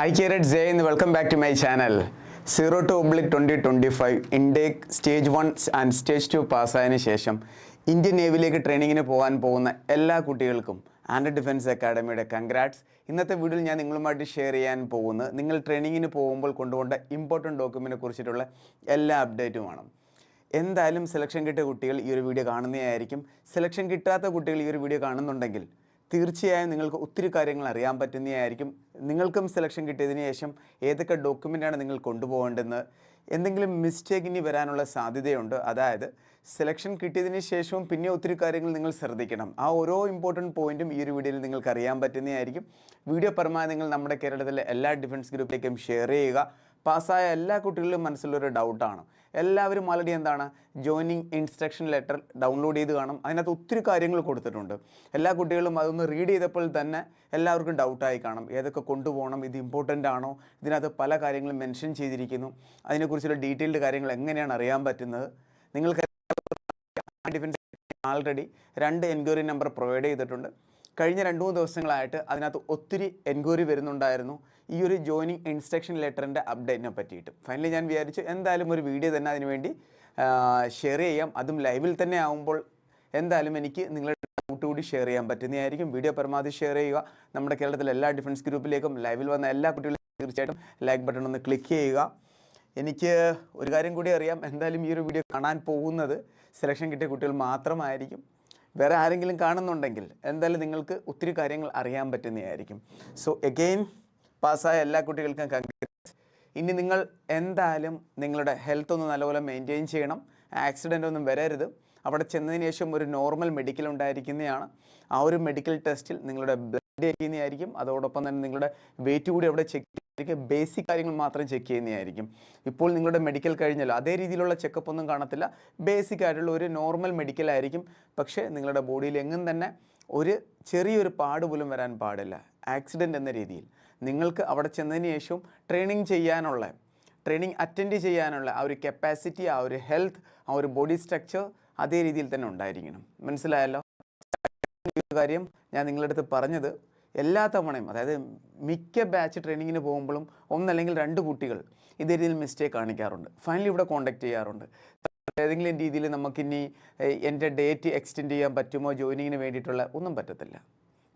Hi കേരറ്റ് ജെ എന്ന് welcome back to my channel zero two oblique twenty twenty five intake stage one and stage two പാസ്സായതിനു ശേഷം Indian നേവിയിലേക്ക് ട്രെയിനിങ്ങിന് പോകാൻ പോകുന്ന എല്ലാ കുട്ടികൾക്കും ആൻഡ് ഡിഫൻസ് അക്കാഡമിയുടെ കൺഗ്രാറ്റ്സ് ഇന്നത്തെ വീഡിയോയിൽ ഞാൻ നിങ്ങളുമായിട്ട് ഷെയർ ചെയ്യാൻ പോകുന്നത് നിങ്ങൾ ട്രെയിനിങ്ങിന് പോകുമ്പോൾ കൊണ്ടുപോകേണ്ട ഇമ്പോർട്ടന്റ് ഡോക്യുമെന്റിനെ കുറിച്ചിട്ടുള്ള എല്ലാ അപ്ഡേറ്റുമാണ് എന്തായാലും സെലക്ഷൻ കിട്ടിയ കുട്ടികൾ ഈ ഒരു വീഡിയോ കാണുന്നതായിരിക്കും. സെലക്ഷൻ കിട്ടാത്ത കുട്ടികൾ ഈ ഒരു വീഡിയോ കാണുന്നുണ്ടെങ്കിൽ തീർച്ചയായും നിങ്ങൾക്ക് ഒത്തിരി കാര്യങ്ങൾ അറിയാൻ പറ്റുന്നതായിരിക്കും. നിങ്ങൾക്കും സെലക്ഷൻ കിട്ടിയതിന് ശേഷം ഏതൊക്കെ ഡോക്യുമെന്റാണ് നിങ്ങൾ കൊണ്ടുപോകേണ്ടതെന്ന് എന്തെങ്കിലും മിസ്റ്റേക്ക് ഇനി വരാനുള്ള സാധ്യതയുണ്ട്. അതായത് സെലക്ഷൻ കിട്ടിയതിന് ശേഷവും പിന്നെ ഒത്തിരി കാര്യങ്ങൾ നിങ്ങൾ ശ്രദ്ധിക്കണം. ആ ഓരോ ഇമ്പോർട്ടന്റ് പോയിന്റും ഈ ഒരു വീഡിയോയിൽ നിങ്ങൾക്ക് അറിയാൻ പറ്റുന്നതായിരിക്കും. വീഡിയോ പരമാവധി നിങ്ങൾ നമ്മുടെ കേരളത്തിലെ എല്ലാ ഡിഫൻസ് ഗ്രൂപ്പിലേക്കും ഷെയർ ചെയ്യുക. പാസ്സായ എല്ലാ കുട്ടികളിലും മനസ്സിലൊരു ഡൗട്ടാണ് എല്ലാവരും ഓൾറെഡി എന്താണ്? ജോയിനിങ് ഇൻസ്ട്രക്ഷൻ ലെറ്റർ ഡൗൺലോഡ് ചെയ്ത് കാണും. അതിനകത്ത് ഒത്തിരി കാര്യങ്ങൾ കൊടുത്തിട്ടുണ്ട്. എല്ലാ കുട്ടികളും അതൊന്ന് റീഡ് ചെയ്തപ്പോൾ തന്നെ എല്ലാവർക്കും ഡൗട്ടായി കാണും. ഏതൊക്കെ കൊണ്ടുപോകണം? ഇത് ഇമ്പോർട്ടന്റ് ആണോ? ഇതിനകത്ത് പല കാര്യങ്ങളും മെൻഷൻ ചെയ്തിരിക്കുന്നു. അതിനെക്കുറിച്ചുള്ള ഡീറ്റെയിൽഡ് കാര്യങ്ങൾ എങ്ങനെയാണ് അറിയാൻ പറ്റുന്നത്? നിങ്ങൾക്ക് ഡിഫൻസ് ആൾറെഡി രണ്ട് എൻക്വയറി നമ്പർ പ്രൊവൈഡ് ചെയ്തിട്ടുണ്ട്. കഴിഞ്ഞ രണ്ട് മൂന്ന് ദിവസങ്ങളായിട്ട് അതിനകത്ത് ഒത്തിരി എൻക്വയറി വരുന്നുണ്ടായിരുന്നു. ഈ ഒരു ജോയിനിങ് ഇൻസ്ട്രക്ഷൻ ലെറ്ററിന്റെ അപ്ഡേറ്റിനെ പറ്റിയിട്ട്. ഫൈനലി ഞാൻ വിചാരിച്ചു എന്തായാലും ഒരു വീഡിയോ തന്നെ അതിനുവേണ്ടി ഷെയർ ചെയ്യാം. അതും ലൈവിൽ തന്നെ ആകുമ്പോൾ എന്തായാലും എനിക്ക് നിങ്ങളുടെ ഡൗട്ട് കൂടി ഷെയർ ചെയ്യാൻ പറ്റുന്നതായിരിക്കും വീഡിയോ പരമാവധി ഷെയർ ചെയ്യുക. നമ്മുടെ കേരളത്തിലെ എല്ലാ ഡിഫൻസ് ഗ്രൂപ്പിലേക്കും ലൈവിൽ വന്ന എല്ലാ കുട്ടികളും തീർച്ചയായിട്ടും ലൈക്ക് ബട്ടൺ ഒന്ന് ക്ലിക്ക് ചെയ്യുക. എനിക്ക് ഒരു കാര്യം കൂടി അറിയാം. എന്തായാലും ഈ ഒരു വീഡിയോ കാണാൻ പോകുന്നത് സെലക്ഷൻ കിട്ടിയ കുട്ടികൾ മാത്രമായിരിക്കും. വേറെ ആരെങ്കിലും കാണുന്നുണ്ടെങ്കിൽ എന്തായാലും നിങ്ങൾക്ക് ഒത്തിരി കാര്യങ്ങൾ അറിയാൻ പറ്റുന്നതായിരിക്കും. സോ എഗെയിൻ പാസ്സായ എല്ലാ കുട്ടികൾക്കും കൺഗ്രാറ്റ്സ് ഇനി നിങ്ങൾ എന്തായാലും നിങ്ങളുടെ ഹെൽത്ത് ഒന്ന് നല്ലപോലെ മെയിന്റെയിൻ ചെയ്യണം. ആക്സിഡന്റ് ഒന്നും വരരുത്. അവിടെ ചെന്നതിന് ശേഷം ഒരു നോർമൽ മെഡിക്കൽ ഉണ്ടായിരിക്കുന്നതാണ്. ആ ഒരു മെഡിക്കൽ ടെസ്റ്റിൽ നിങ്ങളുടെ ചെയ്യുന്നതായിരിക്കും. അതോടൊപ്പം തന്നെ നിങ്ങളുടെ വെയിറ്റ് കൂടി അവിടെ ചെക്ക് ചെയ്യുക ബേസിക് കാര്യങ്ങൾ മാത്രം ചെക്ക് ചെയ്യുന്നതായിരിക്കും. ഇപ്പോൾ നിങ്ങളുടെ മെഡിക്കൽ കഴിഞ്ഞല്ലോ. അതേ രീതിയിലുള്ള ചെക്കപ്പ് ഒന്നും കാണത്തില്ല. ബേസിക് ആയിട്ടുള്ള ഒരു നോർമൽ മെഡിക്കൽ ആയിരിക്കും. പക്ഷേ നിങ്ങളുടെ ബോഡിയിൽ എങ്ങും തന്നെ ഒരു ചെറിയൊരു പാട് പോലും വരാൻ പാടില്ല. ആക്സിഡന്റ് എന്ന രീതിയിൽ. നിങ്ങൾക്ക് അവിടെ ചെന്നതിന് ശേഷവും ട്രെയിനിങ് ചെയ്യാനുള്ള ട്രെയിനിങ് അറ്റൻഡ് ചെയ്യാനുള്ള ആ ഒരു കപ്പാസിറ്റി ആ ഒരു ഹെൽത്ത് ആ ഒരു ബോഡി സ്ട്രക്ചർ അതേ രീതിയിൽ തന്നെ ഉണ്ടായിരിക്കണം. മനസ്സിലായല്ലോ? കാര്യം ഞാൻ നിങ്ങളുടെ അടുത്ത് പറഞ്ഞത് എല്ലാ തവണയും അതായത് മിക്ക ബാച്ച് ട്രെയിനിങ്ങിന് പോകുമ്പോഴും ഒന്നല്ലെങ്കിൽ രണ്ട് കുട്ടികൾ ഇതേ രീതിയിൽ മിസ്റ്റേക്ക് കാണിക്കാറുണ്ട്. ഫൈനലി ഇവിടെ കോണ്ടാക്ട് ചെയ്യാറുണ്ട്. ഏതെങ്കിലും രീതിയിൽ നമുക്കിനി എന്റെ ഡേറ്റ് എക്സ്റ്റെൻഡ് ചെയ്യാൻ പറ്റുമോ ജോയിനിങ്ങിന് വേണ്ടിയിട്ടുള്ള ഒന്നും പറ്റത്തില്ല.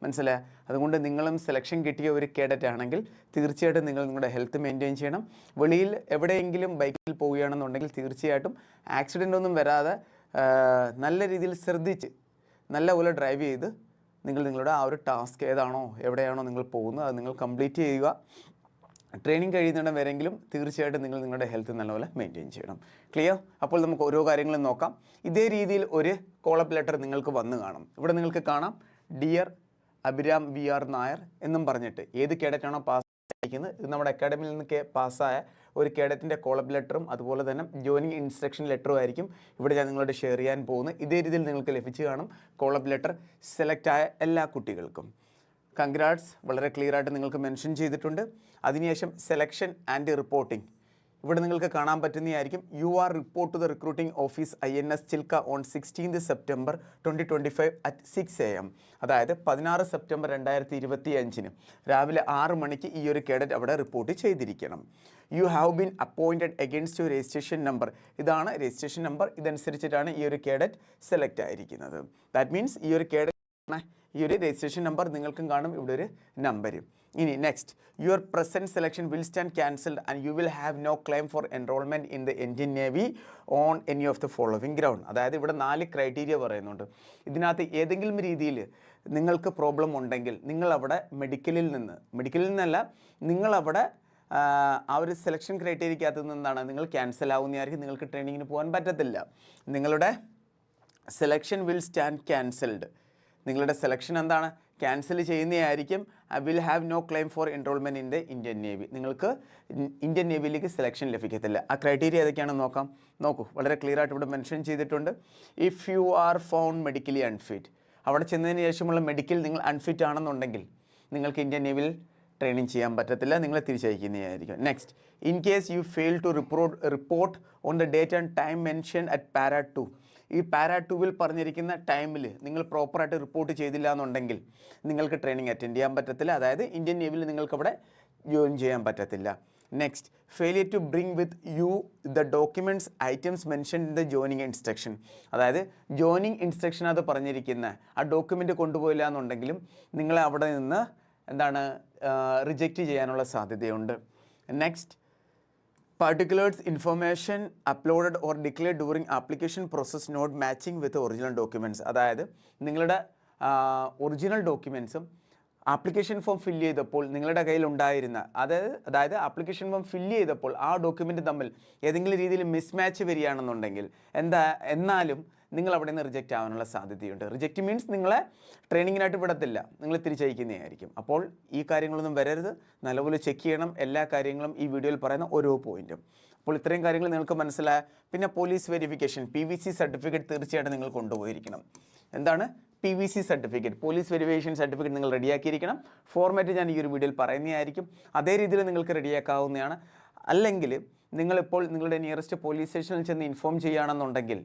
മനസ്സിലായ? അതുകൊണ്ട് നിങ്ങളും സെലക്ഷൻ കിട്ടിയ ഒരു കേഡറ്റ് ആണെങ്കിൽ തീർച്ചയായിട്ടും നിങ്ങൾ നിങ്ങളുടെ ഹെൽത്ത് മെയിന്റെയിൻ ചെയ്യണം. വെളിയിൽ എവിടെയെങ്കിലും ബൈക്കിൽ പോവുകയാണെന്നുണ്ടെങ്കിൽ തീർച്ചയായിട്ടും ആക്സിഡന്റ് ഒന്നും വരാതെ നല്ല രീതിയിൽ ശ്രദ്ധിച്ച് നല്ല പോലെ ഡ്രൈവ് ചെയ്ത് നിങ്ങൾ നിങ്ങളുടെ ആ ഒരു ടാസ്ക് ഏതാണോ എവിടെയാണോ നിങ്ങൾ പോകുന്നത് അത് നിങ്ങൾ കംപ്ലീറ്റ് ചെയ്യുക. ട്രെയിനിങ് കഴിയുന്നിടം വരെങ്കിലും തീർച്ചയായിട്ടും നിങ്ങൾ നിങ്ങളുടെ ഹെൽത്ത് നല്ലപോലെ മെയിന്റെയിൻ ചെയ്യണം. ക്ലിയർ അപ്പോൾ നമുക്ക് ഓരോ കാര്യങ്ങളും നോക്കാം. ഇതേ രീതിയിൽ ഒരു കോളപ്പ് ലെറ്റർ നിങ്ങൾക്ക് വന്ന് കാണും. ഇവിടെ നിങ്ങൾക്ക് കാണാം. Dear Abhiram V R Nair എന്നും പറഞ്ഞിട്ട്. ഏത് കേഡറ്റാണോ പാസ് അയക്കുന്നത് ഇത് നമ്മുടെ അക്കാഡമിയിൽ നിന്നൊക്കെ പാസ്സായ ഒരു കേഡറ്റിന്റെ കോളബ് ലെറ്ററും അതുപോലെ തന്നെ ജോയിനിങ് ഇൻസ്ട്രക്ഷൻ ലെറ്ററും ആയിരിക്കും ഇവിടെ ഞാൻ നിങ്ങളോട് ഷെയർ ചെയ്യാൻ പോകുന്നത്. ഇതേ രീതിയിൽ നിങ്ങൾക്ക് ലഭിച്ചു കാണും കോളബ് ലെറ്റർ സെലക്ട് ആയ എല്ലാ കുട്ടികൾക്കും. കൺഗ്രാറ്റ്സ് വളരെ ക്ലിയർ ആയിട്ട് നിങ്ങൾക്ക് മെൻഷൻ ചെയ്തിട്ടുണ്ട്. അതിനുശേഷം സെലക്ഷൻ ആൻഡ് റിപ്പോർട്ടിംഗ് ഇവിടെ നിങ്ങൾക്ക് കാണാൻ പറ്റുന്നതായിരിക്കും you are report to the recruiting office I N S Chilka on sixteenth September twenty twenty five at six A M അതായത് പതിനാറ് സെപ്റ്റംബർ രണ്ടായിരത്തി ഇരുപത്തി അഞ്ചിന് രാവിലെ ആറ് മണിക്ക് ഈ ഒരു കേഡറ്റ് അവിടെ റിപ്പോർട്ട് ചെയ്തിരിക്കണം. You have been appointed against you registration number ഇതാണ് രജിസ്ട്രേഷൻ നമ്പർ ഇതനുസരിച്ചിട്ടാണ് ഈ ഒരു കേഡറ്റ് സെലക്ട് ആയിരിക്കുന്നത്. ദാറ്റ് മീൻസ് ഈ ഒരു കേഡറ്റ് ഈ ഒരു രജിസ്ട്രേഷൻ നമ്പർ നിങ്ങൾക്കും കാണും. ഇവിടെ ഒരു നമ്പരും ഇനി next your present selection will stand cancelled and you will have no claim for enrolment in the Indian Navy on any of the following ground അതായത് ഇവിടെ നാല് ക്രൈറ്റീരിയ പറയുന്നുണ്ട്. ഇതിനകത്ത് ഏതെങ്കിലും രീതിയിൽ നിങ്ങൾക്ക് പ്രോബ്ലം ഉണ്ടെങ്കിൽ നിങ്ങളവിടെ മെഡിക്കലിൽ നിന്ന് മെഡിക്കലിൽ നിന്നല്ല നിങ്ങളവിടെ ആ, ഒരു സെലക്ഷൻ ക്രൈറ്റീരിയക്കകത്ത് നിന്നാണ് നിങ്ങൾ ക്യാൻസൽ ആവുന്നതായിരിക്കും. നിങ്ങൾക്ക് ട്രെയിനിങ്ങിന് പോകാൻ പറ്റത്തില്ല. നിങ്ങളുടെ സെലക്ഷൻ വിൽ സ്റ്റാൻഡ് ക്യാൻസൽഡ് നിങ്ങളുടെ സെലക്ഷൻ എന്താണ്? ക്യാൻസൽ ചെയ്യുന്നതായിരിക്കും. Will have no claim for enrolment in the Indian Navy നിങ്ങൾക്ക് ഇന്ത്യൻ നേവിയിലേക്ക് സെലക്ഷൻ ലഭിക്കത്തില്ല. ആ ക്രൈറ്റീരിയ ഏതൊക്കെയാണെന്ന് നോക്കാം. നോക്കൂ. വളരെ ക്ലിയർ ആയിട്ട് ഇവിടെ മെൻഷൻ ചെയ്തിട്ടുണ്ട്. If you are found medically unfit അവിടെ ചെന്നതിന് ശേഷമുള്ള മെഡിക്കൽ നിങ്ങൾ അൺഫിറ്റ് ആണെന്നുണ്ടെങ്കിൽ നിങ്ങൾക്ക് ഇന്ത്യൻ നേവിയിൽ ട്രെയിനിങ് ചെയ്യാൻ പറ്റത്തില്ല നിങ്ങളെ തിരിച്ചയക്കുന്നതായിരിക്കും. Next in case you fail to report report on the date and time mention at para two ഈ പാരാ ടുവിൽ പറഞ്ഞിരിക്കുന്ന ടൈമിൽ നിങ്ങൾ പ്രോപ്പറായിട്ട് റിപ്പോർട്ട് ചെയ്തില്ല എന്നുണ്ടെങ്കിൽ നിങ്ങൾക്ക് ട്രെയിനിങ് അറ്റൻഡ് ചെയ്യാൻ പറ്റത്തില്ല. അതായത് ഇന്ത്യൻ നേവിയിൽ നിങ്ങൾക്കവിടെ ജോയിൻ ചെയ്യാൻ പറ്റത്തില്ല. Next failure to bring with you the documents items mention in the joining instruction അതായത് ജോയിനിങ് ഇൻസ്ട്രക്ഷൻ അത് പറഞ്ഞിരിക്കുന്ന ആ ഡോക്യുമെന്റ് കൊണ്ടുപോയില്ല എന്നുണ്ടെങ്കിലും നിങ്ങളെ അവിടെ നിന്ന് എന്താണ് റിജക്റ്റ് ചെയ്യാനുള്ള സാധ്യതയുണ്ട്. Next particulars information uploaded or declared during application process not matching with original documents. അതായത് നിങ്ങളുടെ ഒറിജിനൽ ഡോക്യുമെൻസും ആപ്ലിക്കേഷൻ ഫോം ഫില്ല് ചെയ്തപ്പോൾ നിങ്ങളുടെ കയ്യിൽ ഉണ്ടായിരുന്ന അതായത് അതായത് ആപ്ലിക്കേഷൻ ഫോം ഫില്ല് ചെയ്തപ്പോൾ ആ ഡോക്യുമെന്റ് തമ്മിൽ ഏതെങ്കിലും രീതിയിൽ മിസ്മാച്ച് വരികയാണെന്നുണ്ടെങ്കിൽ എന്താ എന്നാലും നിങ്ങൾ അവിടെ നിന്ന് റിജക്റ്റ് ആവാനുള്ള സാധ്യതയുണ്ട്. റിജക്റ്റ് മീൻസ് നിങ്ങളെ ട്രെയിനിങ്ങിനായിട്ട് വിടത്തില്ല. നിങ്ങൾ തിരിച്ചയക്കുന്നതായിരിക്കും അപ്പോൾ ഈ കാര്യങ്ങളൊന്നും വരരുത്. നല്ലപോലെ ചെക്ക് ചെയ്യണം. എല്ലാ കാര്യങ്ങളും ഈ വീഡിയോയിൽ പറയുന്ന ഓരോ പോയിന്റും അപ്പോൾ ഇത്രയും കാര്യങ്ങൾ നിങ്ങൾക്ക് മനസ്സിലായ പിന്നെ police verification P V C certificate തീർച്ചയായിട്ടും നിങ്ങൾ കൊണ്ടുപോയിരിക്കണം. എന്താണ്? P V C certificate police verification certificate നിങ്ങൾ റെഡിയാക്കിയിരിക്കണം ഫോർമാറ്റ് ഞാൻ ഈ ഒരു വീഡിയോയിൽ പറയുന്നതായിരിക്കും അതേ രീതിയിൽ നിങ്ങൾക്ക് റെഡിയാക്കാവുന്നതാണ് അല്ലെങ്കിൽ നിങ്ങളിപ്പോൾ നിങ്ങളുടെ നിയറസ്റ്റ് പോലീസ് സ്റ്റേഷനിൽ ചെന്ന് ഇൻഫോം ചെയ്യുകയാണെന്നുണ്ടെങ്കിൽ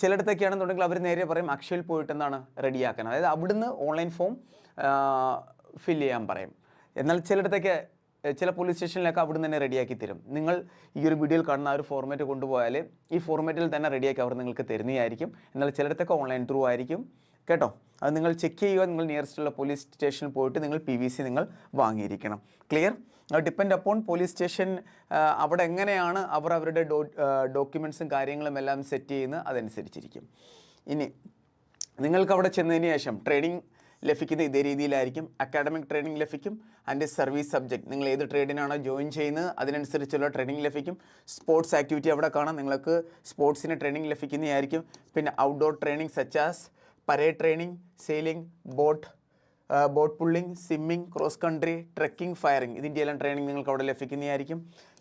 ചിലയിടത്തൊക്കെ ആണെന്നുണ്ടെങ്കിൽ അവർ നേരെ പറയും അക്ഷയിൽ പോയിട്ട് എന്താണ് റെഡിയാക്കാൻ. അതായത് അവിടുന്ന് ഓൺലൈൻ ഫോം ഫില്ല് ചെയ്യാൻ പറയും. എന്നാൽ ചിലയിടത്തൊക്കെ ചില പോലീസ് സ്റ്റേഷനിലൊക്കെ അവിടുന്ന് തന്നെ റെഡിയാക്കി തരും. നിങ്ങൾ ഈ ഒരു വീഡിയോയിൽ കാണുന്ന ആ ഒരു ഫോർമാറ്റ് കൊണ്ടുപോയാൽ ഈ ഫോർമാറ്റിൽ തന്നെ റെഡിയാക്കി അവർ നിങ്ങൾക്ക് തരുന്നതായിരിക്കും. എന്നാൽ ചിലയിടത്തൊക്കെ ഓൺലൈൻ ത്രൂ ആയിരിക്കും. കേട്ടോ? അത് നിങ്ങൾ ചെക്ക് ചെയ്യുക. നിങ്ങൾ നിയറസ്റ്റുള്ള പോലീസ് സ്റ്റേഷനിൽ പോയിട്ട് നിങ്ങൾ പി വി സി നിങ്ങൾ വാങ്ങിയിരിക്കണം. Clear depend upon police station അവിടെ എങ്ങനെയാണ് അവർ അവരുടെ ഡോക്യുമെൻസും കാര്യങ്ങളും എല്ലാം സെറ്റ് ചെയ്യുന്നത് അതനുസരിച്ചിരിക്കും. ഇനി നിങ്ങൾക്ക് അവിടെ ചെന്നതിന് ശേഷം ട്രെയിനിങ് ലഭിക്കുന്നത് ഇതേ രീതിയിലായിരിക്കും. അക്കാഡമിക് ട്രെയിനിങ് ലഭിക്കും. അതിന്റെ സർവീസ് സബ്ജക്റ്റ് നിങ്ങൾ ഏത് ട്രേഡിനാണോ ജോയിൻ ചെയ്യുന്നത് അതിനനുസരിച്ചുള്ള ട്രെയിനിങ് ലഭിക്കും. സ്പോർട്സ് ആക്ടിവിറ്റി അവിടെ കാണാം. നിങ്ങൾക്ക് സ്പോർട്സിന് ട്രെയിനിങ് ലഭിക്കുന്നതായിരിക്കും. പിന്നെ outdoor training such as parade training sailing boat boat pulling swimming cross country trekking firing ഇതിന്റെ എല്ലാം ട്രെയിനിങ് നിങ്ങൾക്ക് അവിടെ ലഭിക്കുന്നതായിരിക്കും.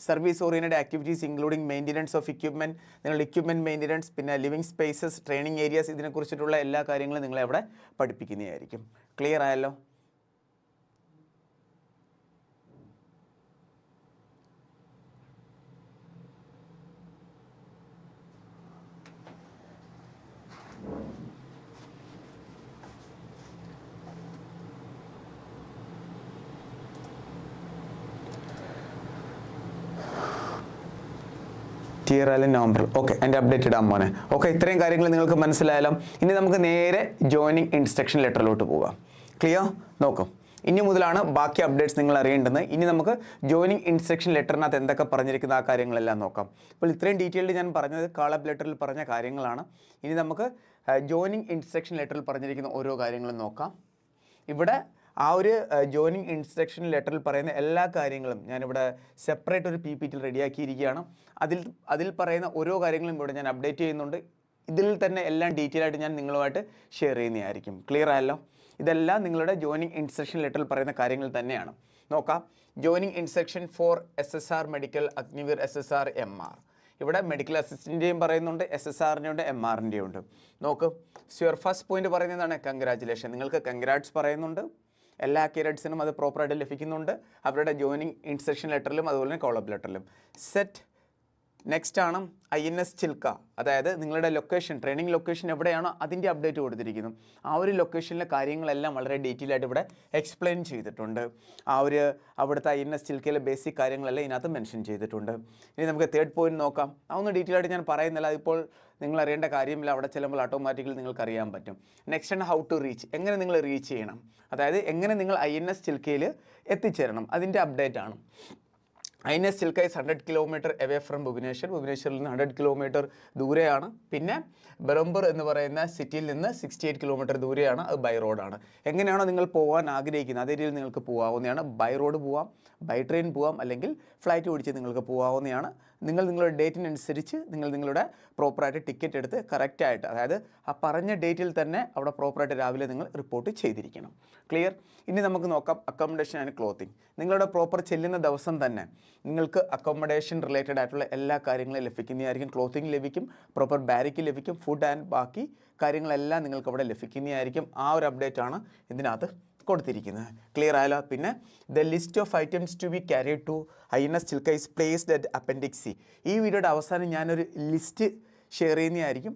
Service oriented activities including maintenance of equipment നിങ്ങൾ ഇക്വിപ്മെന്റ് മെയിന്റനൻസ് പിന്നെ ലിവിങ് സ്പേസസ് ട്രെയിനിങ് ഏരിയാസ് ഇതിനെക്കുറിച്ചിട്ടുള്ള എല്ലാ കാര്യങ്ങളും നിങ്ങളെ അവിടെ പഠിപ്പിക്കുന്നതായിരിക്കും. ക്ലിയർ ആയല്ലോ? ആയാലും നവംബർ ഓക്കെ എന്റെ അപ്ഡേറ്റ് ഇടാൻ മോനെ. ഓക്കെ ഇത്രയും കാര്യങ്ങൾ നിങ്ങൾക്ക് മനസ്സിലായാലും. ഇനി നമുക്ക് നേരെ ജോയിനിങ് ഇൻസ്ട്രക്ഷൻ ലെറ്ററിലോട്ട് പോകാം ക്ലിയർ നോക്കും. ഇനി മുതലാണ് ബാക്കി അപ്ഡേറ്റ്സ് നിങ്ങൾ അറിയേണ്ടത്. ഇനി നമുക്ക് ജോയിനിങ് ഇൻസ്ട്രക്ഷൻ ലെറ്ററിനകത്ത് എന്തൊക്കെ പറഞ്ഞിരിക്കുന്ന ആ കാര്യങ്ങളെല്ലാം നോക്കാം. അപ്പോൾ ഇത്രയും ഡീറ്റെയിൽഡ് ഞാൻ പറഞ്ഞത് കാളപ്പ് ലെറ്ററിൽ പറഞ്ഞ കാര്യങ്ങളാണ്. ഇനി നമുക്ക് ജോയിനിങ് ഇൻസ്ട്രക്ഷൻ ലെറ്ററിൽ പറഞ്ഞിരിക്കുന്ന ഓരോ കാര്യങ്ങളും നോക്കാം. ഇവിടെ ആ ഒരു ജോയിനിങ് ഇൻസ്ട്രക്ഷൻ ലെറ്ററിൽ പറയുന്ന എല്ലാ കാര്യങ്ങളും ഞാനിവിടെ സെപ്പറേറ്റ് ഒരു പി പി ടിയിൽ റെഡിയാക്കിയിരിക്കുകയാണ്. അതിൽ അതിൽ പറയുന്ന ഓരോ കാര്യങ്ങളും ഇവിടെ ഞാൻ അപ്ഡേറ്റ് ചെയ്യുന്നുണ്ട്. ഇതിൽ തന്നെ എല്ലാം ഡീറ്റെയിൽ ആയിട്ട് ഞാൻ നിങ്ങളുമായിട്ട് ഷെയർ ചെയ്യുന്നതായിരിക്കും. ക്ലിയർ ആയല്ലോ? ഇതെല്ലാം നിങ്ങളുടെ ജോയിനിങ് ഇൻസ്ട്രക്ഷൻ ലെറ്ററിൽ പറയുന്ന കാര്യങ്ങൾ തന്നെയാണ്. നോക്കാം. Joining instruction for S S R medical Agniveer S S R M R ഇവിടെ മെഡിക്കൽ അസിസ്റ്റന്റിന്റെയും പറയുന്നുണ്ട് എസ് എസ് ആറിന്റെ ഉണ്ട് എം ആറിന്റെയും ഉണ്ട്. നോക്ക്. യുവർ ഫസ്റ്റ് പോയിന്റ് പറയുന്നതാണ് കൺഗ്രാറ്റുലേഷൻ നിങ്ങൾക്ക് കൺഗ്രാറ്റ്സ് പറയുന്നുണ്ട്. എല്ലാ കേരറ്റ്സിനും അത് പ്രോപ്പറായിട്ട് ലഭിക്കുന്നുണ്ട്. അവരുടെ ജോയിനിങ് ഇൻസ്ട്രക്ഷൻ ലെറ്ററിലും അതുപോലെ തന്നെ കോളപ്പ് ലെറ്ററിലും സെറ്റ് നെക്സ്റ്റ് ആണ് ഐ എൻ എസ് ചിൽക്ക അതായത് നിങ്ങളുടെ ലൊക്കേഷൻ ട്രെയിനിങ് ലൊക്കേഷൻ എവിടെയാണോ അതിന്റെ അപ്ഡേറ്റ് കൊടുത്തിരിക്കുന്നു. ആ ഒരു ലൊക്കേഷനിലെ കാര്യങ്ങളെല്ലാം വളരെ ഡീറ്റെയിൽ ആയിട്ട് ഇവിടെ എക്സ്പ്ലെയിൻ ചെയ്തിട്ടുണ്ട്. ആ ഒരു അവിടുത്തെ ഐ എൻ എസ് ചിൽക്കയിലെ ബേസിക് കാര്യങ്ങളെല്ലാം ഇതിനകത്ത് മെൻഷൻ ചെയ്തിട്ടുണ്ട്. ഇനി നമുക്ക് തേർഡ് പോയിന്റ് നോക്കാം. അതൊന്നും ഡീറ്റെയിൽ ആയിട്ട് ഞാൻ പറയുന്നില്ല. അതിപ്പോൾ നിങ്ങൾ അറിയേണ്ട കാര്യമില്ല. അവിടെ ചിലപ്പോൾ ഓട്ടോമാറ്റിക്കലി നിങ്ങൾക്ക് അറിയാൻ പറ്റും. നെക്സ്റ്റ് ആണ് ഹൗ ടു റീച്ച് എങ്ങനെ നിങ്ങൾ റീച്ച് ചെയ്യണം? അതായത് എങ്ങനെ നിങ്ങൾ ഐ എൻ എസ് ചിൽക്കയിൽ എത്തിച്ചേരണം? അതിന്റെ അപ്ഡേറ്റ് ആണ്. S Chilka is hundred kilometre away from Bhubaneswar. ഭുവനേശ്വറിൽ നിന്ന് ഹൺഡ്രഡ് കിലോമീറ്റർ ദൂരെയാണ്. പിന്നെ ബെറംബർ എന്ന് പറയുന്ന സിറ്റിയിൽ നിന്ന് സിക്സ്റ്റി എയ്റ്റ് കിലോമീറ്റർ ദൂരെയാണ്. അത് ബൈ റോഡാണ് എങ്ങനെയാണോ നിങ്ങൾ പോകാൻ ആഗ്രഹിക്കുന്നത് അതേ രീതിയിൽ നിങ്ങൾക്ക് പോകാവുന്നതാണ് ബൈ റോഡ് പോവാം ബൈ ട്രെയിൻ പോവാം അല്ലെങ്കിൽ ഫ്ലൈറ്റ് ഓടിച്ച് നിങ്ങൾക്ക് പോകാവുന്നതാണ് നിങ്ങൾ നിങ്ങളുടെ ഡേറ്റിനനുസരിച്ച് നിങ്ങൾ നിങ്ങളുടെ പ്രോപ്പറായിട്ട് ടിക്കറ്റ് എടുത്ത് കറക്റ്റായിട്ട് അതായത് ആ പറഞ്ഞ ഡേറ്റിൽ തന്നെ അവിടെ പ്രോപ്പറായിട്ട് രാവിലെ നിങ്ങൾ റിപ്പോർട്ട് ചെയ്തിരിക്കണം. ക്ലിയർ ഇനി നമുക്ക് നോക്കാം അക്കോമഡേഷൻ ആൻഡ് ക്ലോത്തിങ് നിങ്ങളുടെ പ്രോപ്പർ ചെല്ലുന്ന ദിവസം തന്നെ നിങ്ങൾക്ക് അക്കോമഡേഷൻ റിലേറ്റഡ് ആയിട്ടുള്ള എല്ലാ കാര്യങ്ങളും ലഭിക്കുന്നതായിരിക്കും. ക്ലോത്തിങ് ലഭിക്കും പ്രോപ്പർ ബാരിക്ക് ലഭിക്കും ഫുഡ് ആൻഡ് ബാക്കി കാര്യങ്ങളെല്ലാം നിങ്ങൾക്ക് അവിടെ ലഭിക്കുന്നതായിരിക്കും. ആ ഒരു അപ്ഡേറ്റ് ആണ് ഇതിനകത്ത് കൊടുത്തിരിക്കുന്നത്. ക്ലിയർ ആയാലോ പിന്നെ the list of items to be carry to I N S Chilka is placed at appendix C ഈ വീഡിയോയുടെ അവസാനം ഞാനൊരു ലിസ്റ്റ് ഷെയർ ചെയ്യുന്നതായിരിക്കും.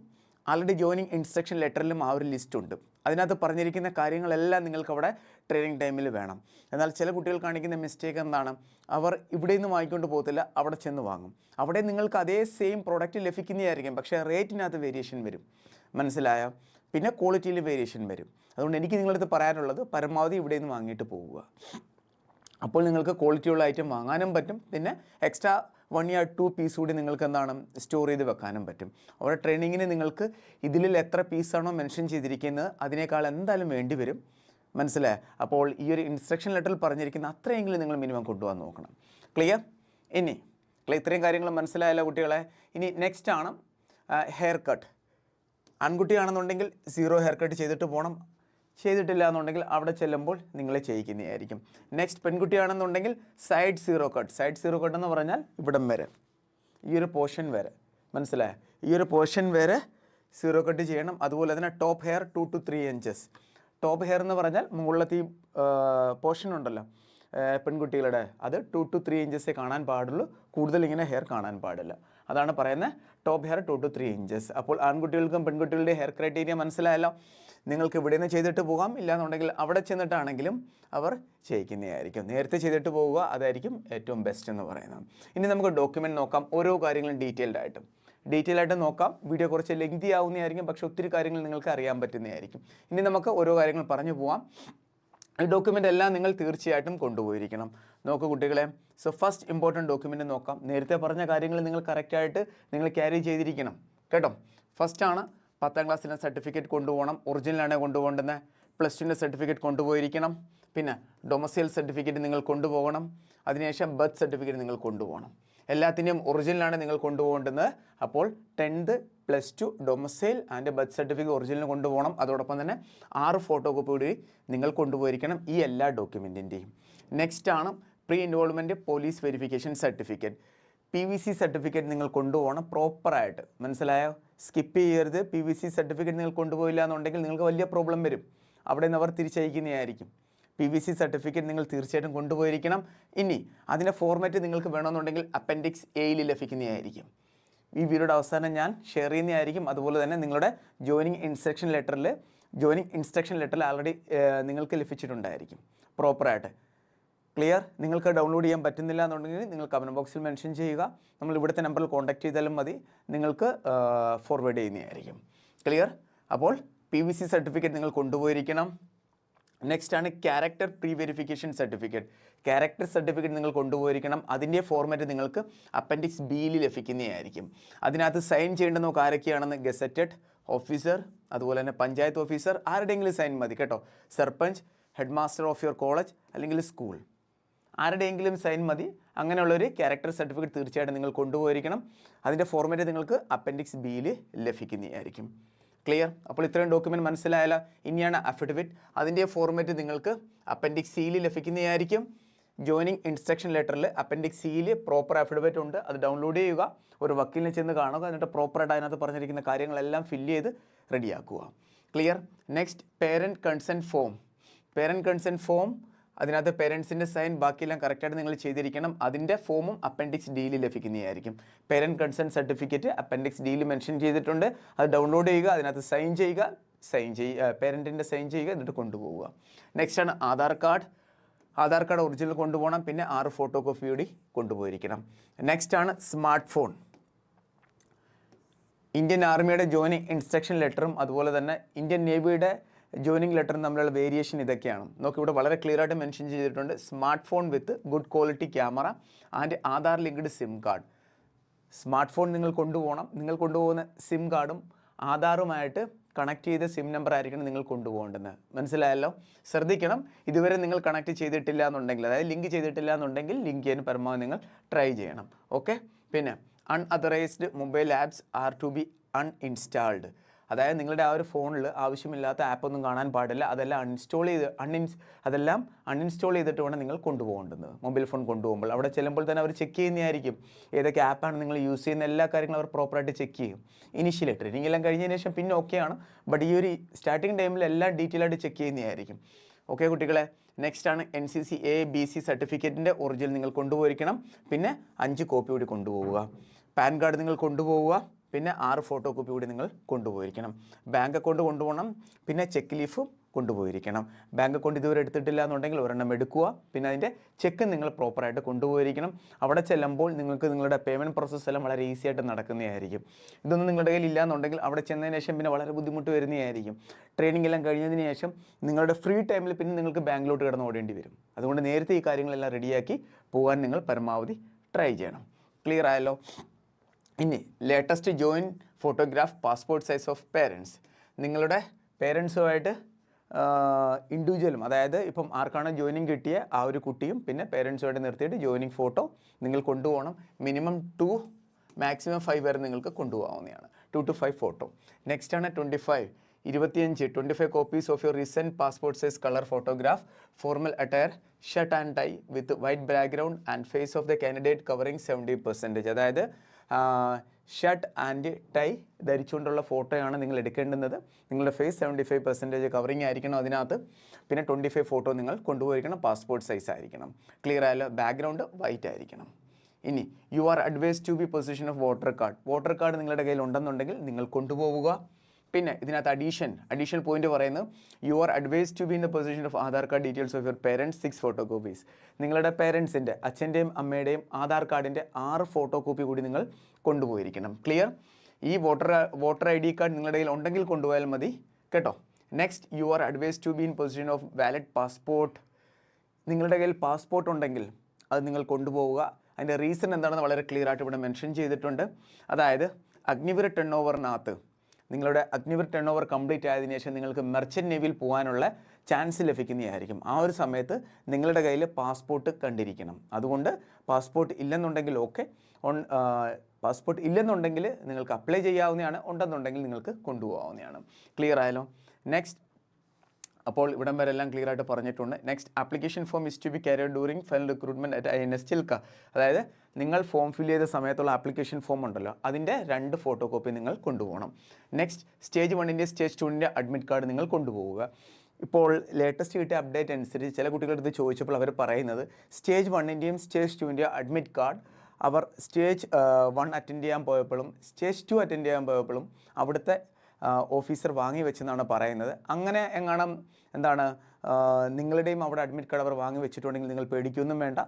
ആൾറെഡി ജോയിനിങ് ഇൻസ്ട്രക്ഷൻ ലെറ്ററിലും ആ ഒരു ലിസ്റ്റ് ഉണ്ട്. അതിനകത്ത് പറഞ്ഞിരിക്കുന്ന കാര്യങ്ങളെല്ലാം നിങ്ങൾക്ക് അവിടെ ട്രെയിനിങ് ടൈമിൽ വേണം. എന്നാൽ ചില കുട്ടികൾ കാണിക്കുന്ന മിസ്റ്റേക്ക് എന്താണ്? അവർ ഇവിടെ നിന്ന് വാങ്ങിക്കൊണ്ട് പോകത്തില്ല അവിടെ ചെന്ന് വാങ്ങും. അവിടെ നിങ്ങൾക്ക് അതേ സെയിം പ്രോഡക്റ്റ് ലഭിക്കുന്നതായിരിക്കും. പക്ഷേ റേറ്റിനകത്ത് വേരിയേഷൻ വരും. മനസ്സിലായോ? പിന്നെ ക്വാളിറ്റിയിൽ വേരിയേഷൻ വരും. അതുകൊണ്ട് എനിക്ക് നിങ്ങളടുത്ത് പറയാനുള്ളത് പരമാവധി ഇവിടെ നിന്ന് വാങ്ങിയിട്ട് പോവുക. അപ്പോൾ നിങ്ങൾക്ക് ക്വാളിറ്റിയുള്ള ഐറ്റം വാങ്ങാനും പറ്റും. പിന്നെ extra one year two piece കൂടി നിങ്ങൾക്ക് എന്താണ് സ്റ്റോർ ചെയ്ത് വെക്കാനും പറ്റും. അവിടെ ട്രെയിനിങ്ങിന് നിങ്ങൾക്ക് ഇതിൽ എത്ര പീസാണോ മെൻഷൻ ചെയ്തിരിക്കുന്നത് അതിനേക്കാൾ എന്തായാലും വേണ്ടി വരും. മനസ്സിലായി? അപ്പോൾ ഈ ഒരു ഇൻസ്ട്രക്ഷൻ ലെറ്ററിൽ പറഞ്ഞിരിക്കുന്ന അത്രയെങ്കിലും നിങ്ങൾ മിനിമം കൊണ്ടുപോകാൻ നോക്കണം. ക്ലിയർ ഇനി ഇത്രയും കാര്യങ്ങൾ മനസ്സിലായല്ലോ കുട്ടികളെ. ഇനി നെക്സ്റ്റ് ആണ് ഹെയർ കട്ട് ആൺകുട്ടിയാണെന്നുണ്ടെങ്കിൽ സീറോ ഹെയർ കട്ട് ചെയ്തിട്ട് പോകണം ചെയ്തിട്ടില്ല എന്നുണ്ടെങ്കിൽ അവിടെ ചെല്ലുമ്പോൾ നിങ്ങളെ ചെയ്യിക്കുന്നതായിരിക്കും. Next പെൺകുട്ടിയാണെന്നുണ്ടെങ്കിൽ side zero cut side zero cut എന്ന് പറഞ്ഞാൽ ഇവിടം വരെ. ഈ ഒരു പോർഷൻ വരെ. മനസ്സിലായോ? ഈ ഒരു പോർഷൻ വരെ സീറോ കട്ട് ചെയ്യണം. അതുപോലെ തന്നെ top hair two to three inches top hair എന്ന് പറഞ്ഞാൽ മുകളിലത്തെ ഈ പോർഷൻ ഉണ്ടല്ലോ. പെൺകുട്ടികളുടെ. അത് ടു ടു ത്രീ ഇഞ്ചസേ കാണാൻ പാടുള്ളൂ. കൂടുതൽ ഇങ്ങനെ ഹെയർ കാണാൻ പാടില്ല. അതാണ് പറയുന്നത് top hair two to three inches അപ്പോൾ ആൺകുട്ടികൾക്കും പെൺകുട്ടികളുടെ ഹെയർ ക്രൈറ്റീരിയ മനസ്സിലായല്ലോ. നിങ്ങൾക്ക് ഇവിടെ നിന്ന് ചെയ്തിട്ട് പോകാം. ഇല്ലാന്നുണ്ടെങ്കിൽ അവിടെ ചെന്നിട്ടാണെങ്കിലും അവർ ചെയ്യിക്കുന്നതായിരിക്കും. നേരത്തെ ചെയ്തിട്ട് പോവുക അതായിരിക്കും ഏറ്റവും ബെസ്റ്റ് എന്ന് പറയുന്നത്. ഇനി നമുക്ക് ഡോക്യുമെന്റ് നോക്കാം. ഓരോ കാര്യങ്ങളും ഡീറ്റെയിൽഡ് ആയിട്ടും. ഡീറ്റെയിൽ ആയിട്ട് നോക്കാം. വീഡിയോ കുറച്ച് ലെങ്തി ആവുന്നതായിരിക്കും. പക്ഷേ ഒത്തിരി കാര്യങ്ങൾ നിങ്ങൾക്ക് അറിയാൻ പറ്റുന്നതായിരിക്കും. ഇനി നമുക്ക് ഓരോ കാര്യങ്ങൾ പറഞ്ഞു പോവാം. ഈ ഡോക്യുമെന്റ് എല്ലാം നിങ്ങൾ തീർച്ചയായിട്ടും കൊണ്ടുപോയിരിക്കണം. നോക്കൂ കുട്ടികളെ സോ ഫസ്റ്റ് ഇമ്പോർട്ടന്റ് ഡോക്യുമെന്റ് നോക്കാം. നേരത്തെ പറഞ്ഞ കാര്യങ്ങൾ നിങ്ങൾ കറക്റ്റായിട്ട് നിങ്ങൾ ക്യാരി ചെയ്തിരിക്കണം. കേട്ടോ? ഫസ്റ്റ് ആണ് പത്താം ക്ലാസ്സിലെ സർട്ടിഫിക്കറ്റ് കൊണ്ടുപോകണം. ഒറിജിനലാണ് കൊണ്ടുപോകേണ്ടത്? പ്ലസ് ടുവിന്റെ സർട്ടിഫിക്കറ്റ് കൊണ്ടുപോയിരിക്കണം. പിന്നെ ഡൊമസൈൽ സർട്ടിഫിക്കറ്റ് നിങ്ങൾ കൊണ്ടുപോകണം. അതിനുശേഷം ബർത്ത് സർട്ടിഫിക്കറ്റ് നിങ്ങൾ കൊണ്ടുപോകണം. എല്ലാത്തിന്റെയും ഒറിജിനലാണ് നിങ്ങൾ കൊണ്ടുപോകേണ്ടത്. അപ്പോൾ tenth plus two domicile and birth certificate original കൊണ്ടുപോകണം. അതോടൊപ്പം തന്നെ ആറ് ഫോട്ടോ കോപ്പി കൂടി നിങ്ങൾ കൊണ്ടുപോയിരിക്കണം ഈ എല്ലാ ഡോക്യുമെന്റിന്റെയും നെക്സ്റ്റ് ആണ് pre involvement police verification certificate P V C certificate നിങ്ങൾ കൊണ്ടുപോകണം പ്രോപ്പറായിട്ട് മനസ്സിലായോ? സ്കിപ്പ് ചെയ്യരുത്. പി വി സി സർട്ടിഫിക്കറ്റ് നിങ്ങൾ കൊണ്ടുപോയില്ല എന്നുണ്ടെങ്കിൽ നിങ്ങൾക്ക് വലിയ പ്രോബ്ലം വരും. അവിടെ നിന്ന് അവർ തിരിച്ചയക്കുന്നതായിരിക്കും. പി വി സി സർട്ടിഫിക്കറ്റ് നിങ്ങൾ തീർച്ചയായിട്ടും കൊണ്ടുപോയിരിക്കണം. ഇനി അതിന്റെ ഫോർമാറ്റ് നിങ്ങൾക്ക് വേണമെന്നുണ്ടെങ്കിൽ അപ്പൻഡിക്സ് എയിൽ ലഭിക്കുന്നതായിരിക്കും. ഈ വീഡിയോയുടെ അവസാനം ഞാൻ ഷെയർ ചെയ്യുന്നതായിരിക്കും. അതുപോലെ തന്നെ നിങ്ങളുടെ ജോയിനിങ് ഇൻസ്ട്രക്ഷൻ ലെറ്ററിൽ ജോയിനിങ് ഇൻസ്ട്രക്ഷൻ ലെറ്ററിൽ ആൾറെഡി നിങ്ങൾക്ക് ലഭിച്ചിട്ടുണ്ടായിരിക്കും. പ്രോപ്പറായിട്ട് ക്ലിയർ നിങ്ങൾക്ക് ഡൗൺലോഡ് ചെയ്യാൻ പറ്റുന്നില്ല എന്നുണ്ടെങ്കിൽ നിങ്ങൾ കമന്റ് ബോക്സിൽ മെൻഷൻ ചെയ്യുക. നമ്മൾ ഇവിടുത്തെ നമ്പറിൽ കോൺടാക്ട് ചെയ്താലും മതി. നിങ്ങൾക്ക് ഫോർവേഡ് ചെയ്യുന്നതായിരിക്കും. ക്ലിയർ അപ്പോൾ പി വി സി സർട്ടിഫിക്കറ്റ് നിങ്ങൾ കൊണ്ടുപോയിരിക്കണം. നെക്സ്റ്റ് ആണ് character pre verification certificate character certificate നിങ്ങൾ കൊണ്ടുപോയിരിക്കണം. അതിന്റെ ഫോർമാറ്റ് നിങ്ങൾക്ക് അപ്പൻഡിക്സ് ബിയിൽ ലഭിക്കുന്നതായിരിക്കും. അതിനകത്ത് സൈൻ ചെയ്യേണ്ട നോക്ക് ആരൊക്കെയാണെന്ന്? ഗസറ്റഡ് ഓഫീസർ അതുപോലെ തന്നെ പഞ്ചായത്ത് ഓഫീസർ ആരുടെയെങ്കിലും സൈൻ മതി കേട്ടോ. Sarpanch head master of your college അല്ലെങ്കിൽ സ്കൂൾ ആരുടെയെങ്കിലും സൈൻ മതി. അങ്ങനെയുള്ളൊരു ക്യാരക്ടർ സർട്ടിഫിക്കറ്റ് തീർച്ചയായിട്ടും നിങ്ങൾ കൊണ്ടുപോയിരിക്കണം. അതിന്റെ ഫോർമാറ്റ് നിങ്ങൾക്ക് അപ്പൻഡിക്സ് ബിയിൽ ലഭിക്കുന്നതായിരിക്കും. ക്ലിയർ അപ്പോൾ ഇത്രയും ഡോക്യുമെന്റ് മനസ്സിലായാലോ? ഇനിയാണ് അഫിഡവിറ്റ് അതിന്റെ ഫോർമാറ്റ് നിങ്ങൾക്ക് അപ്പൻഡിക്സ് സിയിൽ ലഭിക്കുന്നതായിരിക്കും. ജോയിനിങ് ഇൻസ്ട്രക്ഷൻ ലെറ്ററിൽ അപ്പൻഡിക്സ് സിയിൽ പ്രോപ്പർ അഫിഡവിറ്റ് ഉണ്ട്. അത് ഡൗൺലോഡ് ചെയ്യുക. ഒരു വക്കീലിനെ ചെന്ന് കാണുക. എന്നിട്ട് പ്രോപ്പറായിട്ട് അതിനകത്ത് പറഞ്ഞിരിക്കുന്ന കാര്യങ്ങളെല്ലാം ഫില്ല് ചെയ്ത് റെഡിയാക്കുക clear next parent consent form parent consent form അതിനകത്ത് പേരൻസിന്റെ സൈൻ ബാക്കിയെല്ലാം കറക്റ്റായിട്ട് നിങ്ങൾ ചെയ്തിരിക്കണം. അതിന്റെ ഫോമും അപ്പൻഡിക്സ് ഡിയിൽ ലഭിക്കുന്നതായിരിക്കും. പേരന്റ് കൺസൺ സർട്ടിഫിക്കറ്റ് അപ്പൻഡിക്സ് ഡിയിൽ മെൻഷൻ ചെയ്തിട്ടുണ്ട്. അത് ഡൗൺലോഡ് ചെയ്യുക അതിനകത്ത് സൈൻ ചെയ്യുക സൈൻ ചെയ്യുക പേരന്റിന്റെ സൈൻ ചെയ്യുക എന്നിട്ട് കൊണ്ടുപോവുക. നെക്സ്റ്റാണ് Aadhaar card. Aadhaar card original കൊണ്ടുപോകണം പിന്നെ ആറ് ഫോട്ടോ കോപ്പി കൂടി കൊണ്ടുപോയിരിക്കണം. നെക്സ്റ്റ് ആണ് സ്മാർട്ട് ഫോൺ ഇന്ത്യൻ ആർമിയുടെ ജോയിനിങ് ഇൻസ്ട്രക്ഷൻ ലെറ്ററും അതുപോലെ തന്നെ ഇന്ത്യൻ നേവിയുടെ ജോയിനിങ് ലെറ്റർ തമ്മിലുള്ള വേരിയേഷൻ ഇതൊക്കെയാണ്. നോക്കി ഇവിടെ വളരെ ക്ലിയർ ആയിട്ട് മെൻഷൻ ചെയ്തിട്ടുണ്ട്. Smart phone with good quality camera and Aadhaar linked sim card smart phone നിങ്ങൾ കൊണ്ടുപോകണം. നിങ്ങൾ കൊണ്ടുപോകുന്ന സിം കാർഡും ആധാറുമായിട്ട് കണക്ട് ചെയ്ത സിം നമ്പർ ആയിരിക്കണം നിങ്ങൾ കൊണ്ടുപോകേണ്ടത്. മനസ്സിലായല്ലോ? ശ്രദ്ധിക്കണം. ഇതുവരെ നിങ്ങൾ കണക്ട് ചെയ്തിട്ടില്ല എന്നുണ്ടെങ്കിൽ അതായത് ലിങ്ക് ചെയ്തിട്ടില്ല എന്നുണ്ടെങ്കിൽ ലിങ്ക് ചെയ്യാൻ പരമാവധി നിങ്ങൾ ട്രൈ ചെയ്യണം. ഓക്കെ പിന്നെ unauthorised mobile apps are to be uninstalled അതായത് നിങ്ങളുടെ ആ ഒരു ഫോണിൽ ആവശ്യമില്ലാത്ത ആപ്പൊന്നും കാണാൻ പാടില്ല. അതെല്ലാം അൺഇൻസ്റ്റോൾ ചെയ്ത് അൺഇൻസ് അതെല്ലാം അൺഇൻസ്റ്റോൾ ചെയ്തിട്ട് വേണം നിങ്ങൾ കൊണ്ടുപോകേണ്ടത്. മൊബൈൽ ഫോൺ കൊണ്ടുപോകുമ്പോൾ. അവിടെ ചെല്ലുമ്പോൾ തന്നെ അവർ ചെക്ക് ചെയ്യുന്നതായിരിക്കും. ഏതൊക്കെ ആപ്പാണ് നിങ്ങൾ യൂസ് ചെയ്യുന്ന എല്ലാ കാര്യങ്ങളും അവർ പ്രോപ്പറായിട്ട് ചെക്ക് ചെയ്യും. ഇനിഷ്യലി ട്രെയിനിങ് എല്ലാം കഴിഞ്ഞതിന് ശേഷം പിന്നെ ഓക്കെയാണ് ബട്ട് ഈ ഒരു സ്റ്റാർട്ടിങ് ടൈമിൽ എല്ലാം ഡീറ്റെയിൽ ആയിട്ട് ചെക്ക് ചെയ്യുന്നതായിരിക്കും. ഓക്കെ കുട്ടികളെ നെക്സ്റ്റ് ആണ് N C C A B C സർട്ടിഫിക്കറ്റിന്റെ original നിങ്ങൾ കൊണ്ടുപോയിരിക്കണം. പിന്നെ അഞ്ച് കോപ്പി കൂടി കൊണ്ടുപോവുക. പാൻ കാർഡ് നിങ്ങൾ കൊണ്ടുപോവുക. പിന്നെ ആറ് ഫോട്ടോ കോപ്പി കൂടി നിങ്ങൾ കൊണ്ടുപോയിരിക്കണം. ബാങ്ക് അക്കൗണ്ട് കൊണ്ടുപോകണം പിന്നെ ചെക്ക് ലീഫും കൊണ്ടുപോയിരിക്കണം. ബാങ്ക് അക്കൗണ്ട് ഇതുവരെ എടുത്തിട്ടില്ല എന്നുണ്ടെങ്കിൽ ഒരെണ്ണം എടുക്കുക. പിന്നെ അതിന്റെ ചെക്ക് നിങ്ങൾ പ്രോപ്പറായിട്ട് കൊണ്ടുപോയിരിക്കണം. അവിടെ ചെല്ലുമ്പോൾ നിങ്ങൾക്ക് നിങ്ങളുടെ പേയ്മെന്റ് പ്രോസസ്സ് എല്ലാം വളരെ ഈസി ആയിട്ട് നടക്കുന്നതായിരിക്കും. ഇതൊന്നും നിങ്ങളുടെ കയ്യിൽ ഇല്ല എന്നുണ്ടെങ്കിൽ അവിടെ ചെന്നതിന് ശേഷം പിന്നെ വളരെ ബുദ്ധിമുട്ട് വരുന്നതായിരിക്കും. ട്രെയിനിങ് എല്ലാം കഴിഞ്ഞതിന് ശേഷം നിങ്ങളുടെ ഫ്രീ ടൈമിൽ പിന്നെ നിങ്ങൾക്ക് ബാങ്കിലോട്ട് കിടന്ന് ഓടേണ്ടി വരും. അതുകൊണ്ട് നേരത്തെ ഈ കാര്യങ്ങളെല്ലാം റെഡിയാക്കി പോകാൻ നിങ്ങൾ പരമാവധി ട്രൈ ചെയ്യണം. ക്ലിയർ ആയല്ലോ? ഇനി latest join photograph passport size of parents നിങ്ങളുടെ പേരൻസുമായിട്ട് ഇൻഡിവിജ്വലും അതായത് ഇപ്പം ആർക്കാണ് ജോയിനിങ് കിട്ടിയ ആ ഒരു കുട്ടിയും പിന്നെ പേരൻസുമായിട്ട് നിർത്തിയിട്ട് ജോയിനിങ് ഫോട്ടോ നിങ്ങൾ കൊണ്ടുപോകണം. മിനിമം ടു മാക്സിമം ഫൈവ് വരെ നിങ്ങൾക്ക് കൊണ്ടുപോകാവുന്നതാണ്. Two to five photo next ആണ് ട്വന്റി ഫൈവ് ഇരുപത്തിയഞ്ച്. Twenty five copies of your recent passport size colour photograph formal attire shirt and tie with white background and face of the candidate covering seventy percentage അതായത് shirt and tie ധരിച്ചുകൊണ്ടുള്ള ഫോട്ടോയാണ് നിങ്ങൾ എടുക്കേണ്ടുന്നത്. നിങ്ങളുടെ face seventy five percentage covering ആയിരിക്കണം അതിനകത്ത്. പിന്നെ twenty five photo നിങ്ങൾ കൊണ്ടുപോയിരിക്കണം പാസ്പോർട്ട് സൈസ് ആയിരിക്കണം. ക്ലിയർ ആയാലോ ബാക്ക്ഗ്രൗണ്ട് വൈറ്റ് ആയിരിക്കണം. ഇനി you are advise to be possession of voter card voter card നിങ്ങളുടെ കയ്യിൽ ഉണ്ടെന്നുണ്ടെങ്കിൽ നിങ്ങൾ കൊണ്ടുപോവുക. പിന്നെ ഇതിനകത്ത് അഡീഷൻ അഡീഷണൽ പോയിന്റ് പറയുന്നത് you are advise to be in the possession of Aadhaar card details of your parents six photo copies നിങ്ങളുടെ പേരൻസിന്റെ അച്ഛന്റെയും അമ്മയുടെയും ആധാർ കാർഡിന്റെ ആറ് ഫോട്ടോ കോപ്പി കൂടി നിങ്ങൾ കൊണ്ടുപോയിരിക്കണം. ക്ലിയർ ഈ voter voter I D card നിങ്ങളുടെ കയ്യിൽ ഉണ്ടെങ്കിൽ കൊണ്ടുപോയാൽ മതി. കേട്ടോ? Next you are advise to be in possession of valid passport നിങ്ങളുടെ കയ്യിൽ പാസ്പോർട്ട് ഉണ്ടെങ്കിൽ അത് നിങ്ങൾ കൊണ്ടുപോവുക. അതിന്റെ റീസൺ എന്താണെന്ന് വളരെ ക്ലിയർ ആയിട്ട് ഇവിടെ മെൻഷൻ ചെയ്തിട്ടുണ്ട്. അതായത് അഗ്നിവീർ ടേൺ ഓവറിനകത്ത് നിങ്ങളുടെ അഗ്നിവർ ടേൺ ഓവർ കംപ്ലീറ്റ് ആയതിനു ശേഷം നിങ്ങൾക്ക് മെർച്ചന്റ് നേവിയിൽ പോകാനുള്ള ചാൻസ് ലഭിക്കുന്നതായിരിക്കും. ആ ഒരു സമയത്ത് നിങ്ങളുടെ കയ്യിൽ പാസ്പോർട്ട് കണ്ടിരിക്കണം. അതുകൊണ്ട് പാസ്പോർട്ട് ഇല്ലെന്നുണ്ടെങ്കിൽ ഓക്കെ ഓൺ പാസ്പോർട്ട് ഇല്ലെന്നുണ്ടെങ്കിൽ നിങ്ങൾക്ക് അപ്ലൈ ചെയ്യാവുന്നതാണ്. ഉണ്ടെന്നുണ്ടെങ്കിൽ നിങ്ങൾക്ക് കൊണ്ടുപോകാവുന്നതാണ്. ക്ലിയർ ആയാലോ നെക്സ്റ്റ് അപ്പോൾ ഇവിടം വരെ എല്ലാം ക്ലിയർ ആയിട്ട് പറഞ്ഞിട്ടുണ്ട്. Next application form is to be carried during final recruitment at I N S Chilka അതായത് നിങ്ങൾ ഫോം ഫിൽ ചെയ്ത സമയത്തുള്ള ആപ്ലിക്കേഷൻ ഫോം ഉണ്ടല്ലോ അതിന്റെ രണ്ട് ഫോട്ടോ കോപ്പി നിങ്ങൾ കൊണ്ടുപോകണം. നെക്സ്റ്റ് സ്റ്റേജ് വണ്ണിന്റെ സ്റ്റേജ് ടുവിന്റെ അഡ്മിറ്റ് കാർഡ് നിങ്ങൾ കൊണ്ടുപോവുക. ഇപ്പോൾ ലേറ്റസ്റ്റ് കിട്ടിയ അപ്ഡേറ്റ് അനുസരിച്ച് ചില കുട്ടികളുടെ അടുത്ത് ചോദിച്ചപ്പോൾ അവർ പറയുന്നത് സ്റ്റേജ് വണ്ണിന്റെയും സ്റ്റേജ് ടുവിന്റെയും അഡ്മിറ്റ് കാർഡ് അവർ സ്റ്റേജ് വൺ അറ്റൻഡ് ചെയ്യാൻ പോയപ്പോഴും സ്റ്റേജ് ടു അറ്റൻഡ് ചെയ്യാൻ പോയപ്പോഴും അവിടുത്തെ ഓഫീസർ വാങ്ങി വെച്ചെന്നാണ് പറയുന്നത്. അങ്ങനെ എങ്ങാണം എന്താണ് നിങ്ങളുടെയും അവിടെ അഡ്മിറ്റ് കാർഡ് അവർ വാങ്ങി വെച്ചിട്ടുണ്ടെങ്കിൽ നിങ്ങൾ പേടിക്കൊന്നും വേണ്ട.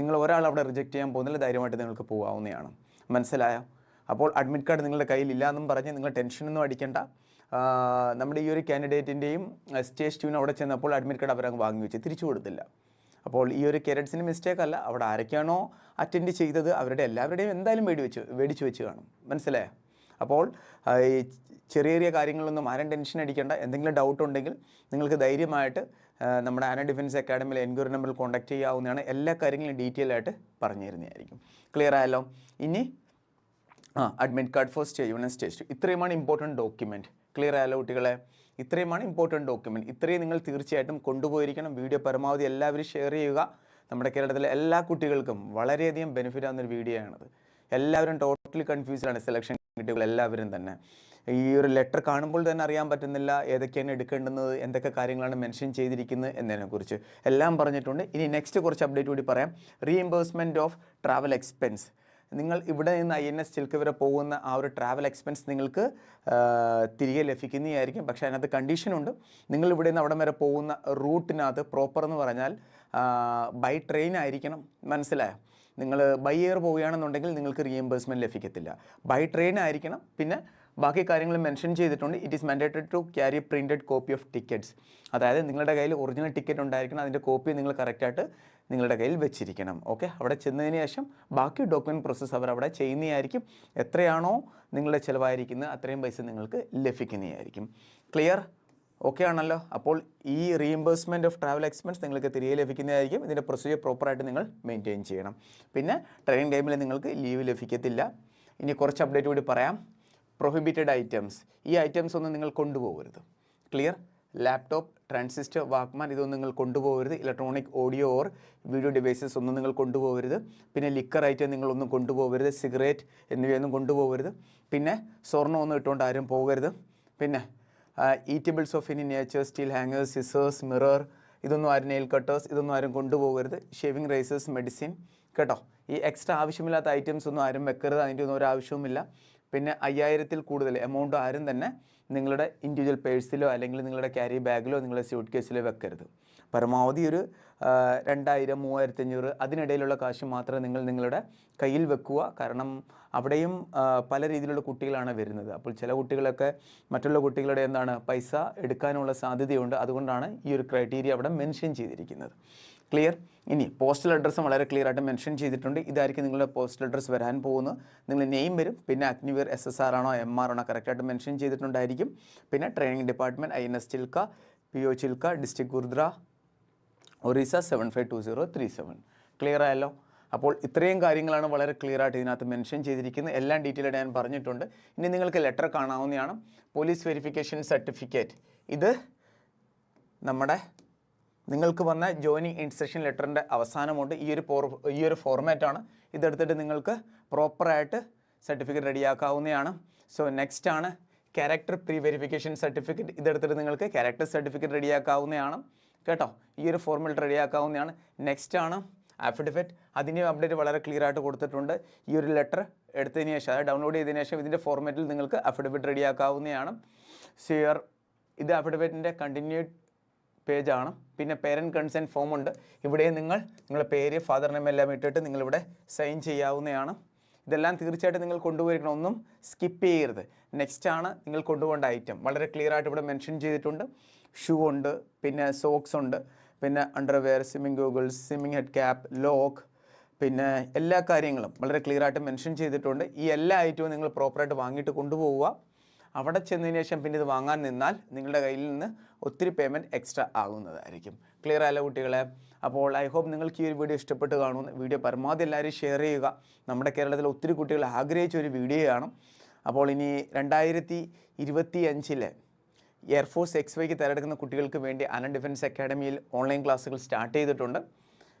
നിങ്ങൾ ഒരാൾ അവിടെ റിജക്റ്റ് ചെയ്യാൻ പോകുന്നില്ല ധൈര്യമായിട്ട് നിങ്ങൾക്ക് പോകാവുന്നതാണ്. മനസ്സിലായോ? അപ്പോൾ അഡ്മിറ്റ് കാർഡ് നിങ്ങളുടെ കയ്യിൽ ഇല്ലാന്നും പറഞ്ഞ് നിങ്ങൾ ടെൻഷനൊന്നും അടിക്കേണ്ട. നമ്മുടെ ഈ ഒരു കാൻഡിഡേറ്റിന്റെയും സ്റ്റേജ് ടൂവിന് അവിടെ ചെന്നപ്പോൾ അഡ്മിറ്റ് കാർഡ് അവരങ്ങ് വാങ്ങി വെച്ച് തിരിച്ചു കൊടുത്തില്ല. അപ്പോൾ ഈ ഒരു കാരറ്റ്സിന് മിസ്റ്റേക്ക് അല്ല. അവിടെ ആരൊക്കെയാണോ അറ്റൻഡ് ചെയ്തത് അവരുടെ എല്ലാവരുടെയും എന്തായാലും മേടി വെച്ച് മേടിച്ച് വെച്ച് കാണും. മനസ്സിലായോ? അപ്പോൾ ഈ ചെറിയ ചെറിയ കാര്യങ്ങളൊന്നും ആരും ടെൻഷൻ അടിക്കേണ്ട. എന്തെങ്കിലും ഡൗട്ട് ഉണ്ടെങ്കിൽ നിങ്ങൾക്ക് ധൈര്യമായിട്ട് നമ്മുടെ ആന ഡിഫൻസ് അക്കാഡമിയിൽ എൻക്വയറി നമ്പറിൽ കോൺടാക്ട് ചെയ്യാവുന്നതാണ്. എല്ലാ കാര്യങ്ങളും ഡീറ്റെയിൽ ആയിട്ട് പറഞ്ഞു തരുന്നതായിരിക്കും. ക്ലിയർ ആയല്ലോ? ഇനി ആ admit card for stage one stage two ഇത്രയുമാണ് ഇമ്പോർട്ടന്റ് ഡോക്യുമെന്റ് ക്ലിയർ ആയല്ലോ കുട്ടികളെ? ഇത്രയുമാണ് ഇമ്പോർട്ടന്റ് ഡോക്യുമെന്റ് ഇത്രയും നിങ്ങൾ തീർച്ചയായിട്ടും കൊണ്ടുപോയിരിക്കണം. വീഡിയോ പരമാവധി എല്ലാവരും ഷെയർ ചെയ്യുക. നമ്മുടെ കേരളത്തിലെ എല്ലാ കുട്ടികൾക്കും വളരെയധികം ബെനിഫിറ്റ് ആകുന്ന ഒരു വീഡിയോ ആണത്. എല്ലാവരും ടോട്ടലി കൺഫ്യൂസ്ഡ് ആണ് സെലക്ഷൻ കിട്ടിയ എല്ലാവരും തന്നെ. ഈ ഒരു ലെറ്റർ കാണുമ്പോൾ തന്നെ അറിയാൻ പറ്റുന്നില്ല ഏതൊക്കെയാണ് എടുക്കേണ്ടുന്നത് എന്തൊക്കെ കാര്യങ്ങളാണ് മെൻഷൻ ചെയ്തിരിക്കുന്നത് എന്നതിനെക്കുറിച്ച്. എല്ലാം പറഞ്ഞിട്ടുണ്ട്. ഇനി നെക്സ്റ്റ് കുറച്ച് അപ്ഡേറ്റ് കൂടി പറയാം. റീഇംബേഴ്സ്മെന്റ് ഓഫ് ട്രാവൽ എക്സ്പെൻസ് നിങ്ങൾ ഇവിടെ നിന്ന് ഐ എൻ എസ് ചിൽക്ക് വരെ പോകുന്ന ആ ഒരു ട്രാവൽ എക്സ്പെൻസ് നിങ്ങൾക്ക് തിരികെ ലഭിക്കുന്നതായിരിക്കും. പക്ഷേ അതിനകത്ത് കണ്ടീഷനുണ്ട് നിങ്ങൾ ഇവിടെ നിന്ന് അവിടം വരെ പോകുന്ന റൂട്ടിനകത്ത് പ്രോപ്പർ എന്ന് പറഞ്ഞാൽ ബൈ ട്രെയിൻ ആയിരിക്കണം. മനസ്സിലായോ? നിങ്ങൾ ബൈ എയർ പോവുകയാണെന്നുണ്ടെങ്കിൽ നിങ്ങൾക്ക് റീഎംബേഴ്സ്മെന്റ് ലഭിക്കത്തില്ല. ബൈ ട്രെയിൻ ആയിരിക്കണം. പിന്നെ ബാക്കി കാര്യങ്ങൾ മെൻഷൻ ചെയ്തിട്ടുണ്ട്. It is mandated to carry printed copy of tickets അതായത് നിങ്ങളുടെ കയ്യിൽ ഒറിജിനൽ ടിക്കറ്റ് ഉണ്ടായിരിക്കണം. അതിന്റെ കോപ്പി നിങ്ങൾ കറക്റ്റായിട്ട് നിങ്ങളുടെ കയ്യിൽ വെച്ചിരിക്കണം. ഓക്കെ അവിടെ ചെന്നതിന് ശേഷം ബാക്കി ഡോക്യുമെന്റ് പ്രോസസ്സ് അവർ അവിടെ ചെയ്യുന്നതായിരിക്കും. എത്രയാണോ നിങ്ങളുടെ ചിലവായിരിക്കുന്നത് അത്രയും പൈസ നിങ്ങൾക്ക് ലഭിക്കുന്നതായിരിക്കും. ക്ലിയർ ഓക്കെ ആണല്ലോ? അപ്പോൾ ഈ റീഇംബേഴ്സ്മെന്റ് ഓഫ് ട്രാവൽ എക്സ്പെൻസ് നിങ്ങൾക്ക് തിരികെ ലഭിക്കുന്നതായിരിക്കും. ഇതിന്റെ പ്രൊസീജിയർ പ്രോപ്പറായിട്ട് നിങ്ങൾ മെയിന്റെയിൻ ചെയ്യണം. പിന്നെ ട്രെയിൻ ടൈമിൽ നിങ്ങൾക്ക് ലീവ് ലഭിക്കത്തില്ല. ഇനി കുറച്ച് അപ്ഡേറ്റ് കൂടി പറയാം. പ്രൊഹിബിറ്റഡ് ഐറ്റംസ് ഈ ഐറ്റംസ് ഒന്നും നിങ്ങൾ കൊണ്ടുപോകരുത്. ക്ലിയർ ലാപ്ടോപ്പ് ട്രാൻസിസ്റ്റർ വാക്മാൻ ഇതൊന്നും നിങ്ങൾ കൊണ്ടുപോകരുത്. Electronic audio or video devices ഒന്നും നിങ്ങൾ കൊണ്ടുപോകരുത്. പിന്നെ ലിക്കർ ഐറ്റം നിങ്ങളൊന്നും കൊണ്ടുപോകരുത്. സിഗരറ്റ് എന്നിവയൊന്നും കൊണ്ടുപോകരുത്. പിന്നെ സ്വർണം ഒന്നും ഇട്ടുകൊണ്ട് ആരും പോകരുത്. പിന്നെ eatables of any nature steel hangers scissors mirror ഇതൊന്നും ആരും നെയിൽ കട്ടേഴ്സ് ഇതൊന്നും ആരും കൊണ്ടുപോകരുത്. ഷേവിങ് റൈസേഴ്സ് മെഡിസിൻ കേട്ടോ? ഈ എക്സ്ട്രാ ആവശ്യമില്ലാത്ത ഐറ്റംസ് ഒന്നും ആരും വെക്കരുത്. അതിന്റെ ഒന്നും ഒരു ആവശ്യവുമില്ല. പിന്നെ അയ്യായിരത്തിൽ കൂടുതൽ എമൗണ്ട് ആരും തന്നെ നിങ്ങളുടെ ഇൻഡിവിജ്വൽ പേഴ്സിലോ അല്ലെങ്കിൽ നിങ്ങളുടെ ക്യാരി ബാഗിലോ നിങ്ങളുടെ സ്യൂട്ട് കേസിലോ വെക്കരുത്. പരമാവധി ഒരു രണ്ടായിരം മൂവായിരത്തി അഞ്ഞൂറ് അതിനിടയിലുള്ള കാശ് മാത്രമേ നിങ്ങൾ നിങ്ങളുടെ കയ്യിൽ വെക്കുക. കാരണം അവിടെയും പല രീതിയിലുള്ള കുട്ടികളാണ് വരുന്നത്. അപ്പോൾ ചില കുട്ടികളൊക്കെ മറ്റുള്ള കുട്ടികളുടെ എന്താണ് പൈസ എടുക്കാനുള്ള സാധ്യതയുണ്ട്. അതുകൊണ്ടാണ് ഈ ഒരു ക്രൈറ്റീരിയ അവിടെ മെൻഷൻ ചെയ്തിരിക്കുന്നത്. ക്ലിയർ ഇനി പോസ്റ്റൽ അഡ്രസ്സ് വളരെ ക്ലിയർ ആയിട്ട് മെൻഷൻ ചെയ്തിട്ടുണ്ട്. ഇതായിരിക്കും നിങ്ങളുടെ പോസ്റ്റൽ അഡ്രസ്സ് വരാൻ പോകുന്നത്. നിങ്ങൾ നെയിം വരും. പിന്നെ അഗ്നിവീർ എസ് എസ് ആർ ആണോ എം ആർ ആണോ കറക്റ്റായിട്ട് മെൻഷൻ ചെയ്തിട്ടുണ്ടായിരിക്കും. പിന്നെ training department I N S Chilka P O Chilka district Khurda Orissa seven five two zero three seven clear ആയല്ലോ? അപ്പോൾ ഇത്രയും കാര്യങ്ങളാണ് വളരെ ക്ലിയർ ആയിട്ട് ഇതിനകത്ത് മെൻഷൻ ചെയ്തിരിക്കുന്നത്. എല്ലാം ഡീറ്റെയിൽ ആയിട്ട് ഞാൻ പറഞ്ഞിട്ടുണ്ട്. ഇനി നിങ്ങൾക്ക് ലെറ്റർ കാണാവുന്നതാണ്. പോലീസ് വെരിഫിക്കേഷൻ സർട്ടിഫിക്കറ്റ് ഇത് നമ്മുടെ നിങ്ങൾക്ക് വന്ന ജോയിനിങ് ഇൻസ്ട്രക്ഷൻ ലെറ്ററിന്റെ അവസാനമുണ്ട്. ഈ ഒരു പോർ ഈ ഒരു ഫോർമാറ്റാണ് ഇതെടുത്തിട്ട് നിങ്ങൾക്ക് പ്രോപ്പറായിട്ട് സർട്ടിഫിക്കറ്റ് റെഡിയാക്കാവുന്നതാണ്. സോ നെക്സ്റ്റ് ആണ് ക്യാരക്ടർ പ്രീ വെരിഫിക്കേഷൻ സർട്ടിഫിക്കറ്റ് ഇതെടുത്തിട്ട് നിങ്ങൾക്ക് ക്യാരക്ടർ സർട്ടിഫിക്കറ്റ് റെഡിയാക്കാവുന്നതാണ്. കേട്ടോ? ഈ ഒരു ഫോർമാറ്റ് റെഡിയാക്കാവുന്നതാണ്. നെക്സ്റ്റ് ആണ് ആഫിഡവിറ്റ് അതിന്റെയും അപ്ഡേറ്റ് വളരെ ക്ലിയർ ആയിട്ട് കൊടുത്തിട്ടുണ്ട്. ഈ ഒരു ലെറ്റർ എടുത്തതിന് ശേഷം അതായത് ഡൗൺലോഡ് ചെയ്തതിന് ശേഷം ഇതിന്റെ ഫോർമാറ്റിൽ നിങ്ങൾക്ക് അഫിഡവിറ്റ് റെഡിയാക്കാവുന്നതാണ്. സിയർ ഇത് അഫിഡവിറ്റിന്റെ കണ്ടിന്യൂഡ് പേജാണ്. പിന്നെ പേരന്റ് കൺസെന്റ് ഫോം ഉണ്ട്. ഇവിടെ നിങ്ങൾ നിങ്ങളുടെ പേര് ഫാദർ നെയിം എല്ലാം ഇട്ടിട്ട് നിങ്ങളിവിടെ സൈൻ ചെയ്യാവുന്നതാണ്. ഇതെല്ലാം തീർച്ചയായിട്ടും നിങ്ങൾ കൊണ്ടുപോയിരിക്കണം. ഒന്നും സ്കിപ്പ് ചെയ്യരുത്. നെക്സ്റ്റ് ആണ് നിങ്ങൾ കൊണ്ടുപോകേണ്ട ഐറ്റം വളരെ ക്ലിയർ ആയിട്ട് ഇവിടെ മെൻഷൻ ചെയ്തിട്ടുണ്ട്. ഷൂ ഉണ്ട് പിന്നെ സോക്സ് ഉണ്ട് പിന്നെ underwear swimming goggles swimming head cap lock പിന്നെ എല്ലാ കാര്യങ്ങളും വളരെ ക്ലിയർ ആയിട്ട് മെൻഷൻ ചെയ്തിട്ടുണ്ട്. ഈ എല്ലാ ഐറ്റവും നിങ്ങൾ പ്രോപ്പറായിട്ട് വാങ്ങിയിട്ട് കൊണ്ടുപോവുക. അവിടെ ചെന്നതിന് ശേഷം പിന്നെ ഇത് വാങ്ങാൻ നിന്നാൽ നിങ്ങളുടെ കയ്യിൽ നിന്ന് ഒത്തിരി പേയ്മെന്റ് എക്സ്ട്രാ ആകുന്നതായിരിക്കും. ക്ലിയർ ആയല്ലോ കുട്ടികളെ? അപ്പോൾ ഐ ഹോപ്പ് നിങ്ങൾക്ക് ഈ ഒരു വീഡിയോ ഇഷ്ടപ്പെട്ട് കാണുമെന്ന് വീഡിയോ പരമാവധി എല്ലാവരും ഷെയർ ചെയ്യുക. നമ്മുടെ കേരളത്തിലെ ഒത്തിരി കുട്ടികൾ ആഗ്രഹിച്ച ഒരു വീഡിയോയാണ് അപ്പോൾ ഇനി രണ്ടായിരത്തി ഇരുപത്തി അഞ്ചിലെ എയർഫോഴ്സ് എക്സ് വൈക്ക് തിരഞ്ഞെടുക്കുന്ന കുട്ടികൾക്ക് വേണ്ടി അനൻ ഡിഫൻസ് അക്കാഡമിയിൽ ഓൺലൈൻ ക്ലാസ്സുകൾ സ്റ്റാർട്ട് ചെയ്തിട്ടുണ്ട്.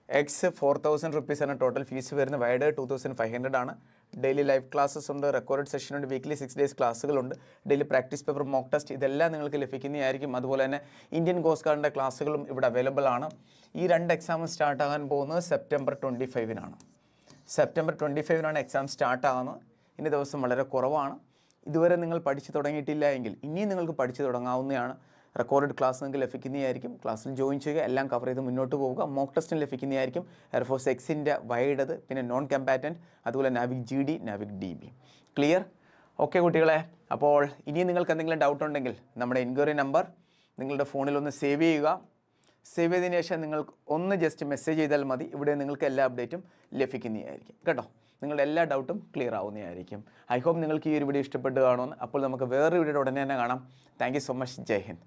എക്സ് ഫോർ തൗസൻഡ് റുപ്പീസാണ് ടോട്ടൽ ഫീസ് വരുന്നത്. വൈഡ് ടു തൗസൻഡ് ഫൈവ് ഹൺഡ്രഡ് ആണ്. ഡെയിലി ലൈവ് ക്ലാസ്സസ് ഉണ്ട് റെക്കോർഡ് സെഷൻ ഉണ്ട് weekly six days ക്ലാസ്സുകളുണ്ട് daily practice paper mock test ഇതെല്ലാം നിങ്ങൾക്ക് ലഭിക്കുന്നതായിരിക്കും. അതുപോലെ തന്നെ ഇന്ത്യൻ കോസ്റ്റ് ഗാർഡിന്റെ ക്ലാസ്സുകളും ഇവിടെ അവൈലബിൾ ആണ്. ഈ രണ്ട് എക്സാം സ്റ്റാർട്ട് ആകാൻ പോകുന്നത് സെപ്റ്റംബർ ട്വന്റി ഫൈവിനാണ് സെപ്റ്റംബർ ട്വന്റി ഫൈവിനാണ് എക്സാം സ്റ്റാർട്ട് ആകുന്നത്. ഇനി ദിവസം വളരെ കുറവാണ്. ഇതുവരെ നിങ്ങൾ പഠിച്ചു തുടങ്ങിയിട്ടില്ല എങ്കിൽ ഇനിയും നിങ്ങൾക്ക് പഠിച്ചു തുടങ്ങാവുന്നതാണ്. റെക്കോർഡ് ക്ലാസ് നിങ്ങൾക്ക് ലഭിക്കുന്നതായിരിക്കും. ക്ലാസ്സിൽ ജോയിൻ ചെയ്യുക എല്ലാം കവർ ചെയ്ത് മുന്നോട്ട് പോവുക. മോക്ക് ടെസ്റ്റിന് ലഭിക്കുന്നതായിരിക്കും. എയർഫോഴ്സ് എക്സിന്റെ വൈഡത് പിന്നെ നോൺ കമ്പാറ്റന്റ് അതുപോലെ Navik G D Navik D B clear okay കുട്ടികളെ. അപ്പോൾ ഇനിയും നിങ്ങൾക്ക് എന്തെങ്കിലും ഡൗട്ട് ഉണ്ടെങ്കിൽ നമ്മുടെ എൻക്വയറി നമ്പർ നിങ്ങളുടെ ഫോണിൽ ഒന്ന് സേവ് ചെയ്യുക. സേവ് ചെയ്തതിന് ശേഷം നിങ്ങൾക്ക് ഒന്ന് ജസ്റ്റ് മെസ്സേജ് ചെയ്താൽ മതി. ഇവിടെ നിങ്ങൾക്ക് എല്ലാ അപ്ഡേറ്റും ലഭിക്കുന്നതായിരിക്കും. കേട്ടോ? നിങ്ങളുടെ എല്ലാ ഡൗട്ടും ക്ലിയർ ആവുന്നതായിരിക്കും. ഐ ഹോപ്പ് നിങ്ങൾക്ക് ഈ ഒരു വീഡിയോ ഇഷ്ടപ്പെട്ട് കാണുമെന്ന്. അപ്പോൾ നമുക്ക് വേറൊരു വീഡിയോ ഉടനെ തന്നെ കാണാം. Thank so much Jai Hind